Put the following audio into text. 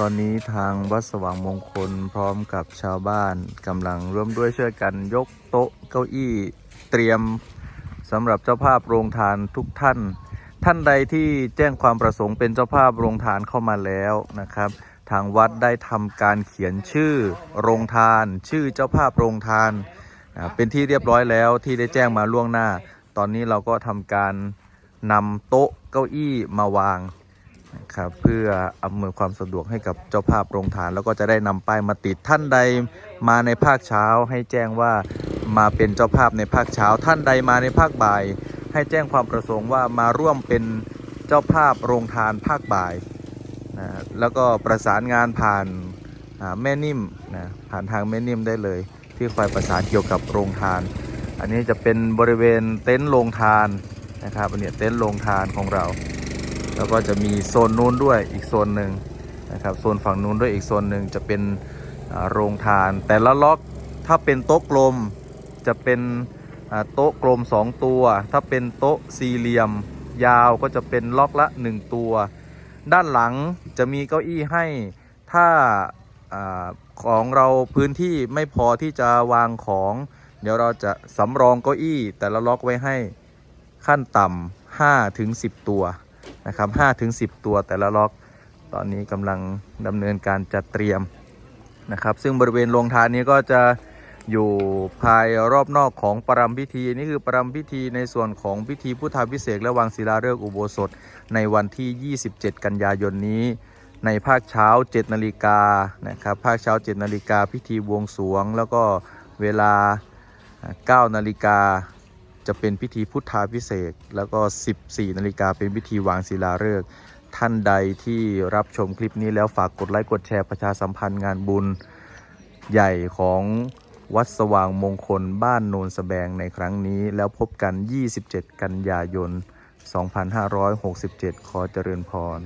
ตอนนี้ทางวัดสว่างมงคลพร้อมกับชาวบ้านกำลังร่วมด้วยช่วยกันยกโต๊ะเก้าอี้เตรียมสำหรับเจ้าภาพโรงทานทุกท่าน ท่านใดที่แจ้งความประสงค์เป็นเจ้าภาพโรงทานเข้ามาแล้วนะครับ ทางวัดได้ทำการเขียนชื่อโรงทาน ชื่อเจ้าภาพโรงทานเป็นที่เรียบร้อยแล้วที่ได้แจ้งมาล่วงหน้า ตอนนี้เราก็ทำการนำโต๊ะเก้าอี้มาวาง นะครับเพื่ออำนวยความสะดวกให้กับเจ้าภาพโรงทาน แล้วก็จะได้นำป้ายมาติดท่านใดมาในภาคเช้า ให้แจ้งว่ามาเป็นเจ้าภาพในภาคเช้า ท่านใดมาในภาคบ่าย ให้แจ้งความประสงค์ว่ามาร่วมเป็นเจ้าภาพโรงทานภาคบ่ายนะแล้วก็ประสานงานผ่านแม่นิ่มนะผ่านทางแม่นิ่มได้เลย ที่คอยประสานเกี่ยวกับโรงทาน อันนี้จะเป็นบริเวณเต็นท์โรงทานนะครับอันเนี้ยเต็นท์โรงทานของเรา แล้วก็จะมีโซนนู้นด้วยอีกโซนหนึ่งนะครับโซนฝั่งนู้นด้วยอีกโซนหนึ่งจะเป็นโรงทาน แต่ละล็อกถ้าเป็นโต๊ะกลมจะเป็นโต๊ะกลม 2 ตัว ถ้าเป็นโต๊ะสี่เหลี่ยมยาวก็จะเป็นล็อกละ 1 ตัว ด้านหลังจะมีเก้าอี้ให้ถ้าอาของเราพื้นที่ไม่พอที่จะวางของ เดี๋ยวเราจะสำรองเก้าอี้ แต่ละล็อกไว้ให้ขั้นต่ำ5ถึง10 ตัว นะครับ5ถึง10ตัวแต่ละล็อก ตอนนี้กำลังดำเนินการจัดเตรียมนะครับซึ่งบริเวณโรงทานนี้ก็จะอยู่ภายรอบนอกของปรำพิธีนี่คือปรำพิธีในส่วนของพิธีพุทธาพิเศษและวางศิลาฤกษ์อุโบสถ ในวันที่ 27 กันยายนนี้ ในภาคเช้า 7 นาฬิกานะครับภาคเช้า 7 นาฬิกาพิธีบวงสรวง แล้วก็เวลา 9 นาฬิกา จะเป็นพิธีพุทธาพิเศษแล้วก็ 14 นาฬิกาเป็นพิธีวางศิลาฤกษ์ท่านใดที่รับชมคลิปนี้แล้วฝากกดไลค์กดแชร์ประชาสัมพันธ์งานบุญใหญ่ของวัดสว่างมงคลบ้านโนนสแบงในครั้งนี้ แล้วพบกัน 27 กันยายน 2567 ขอเจริญพร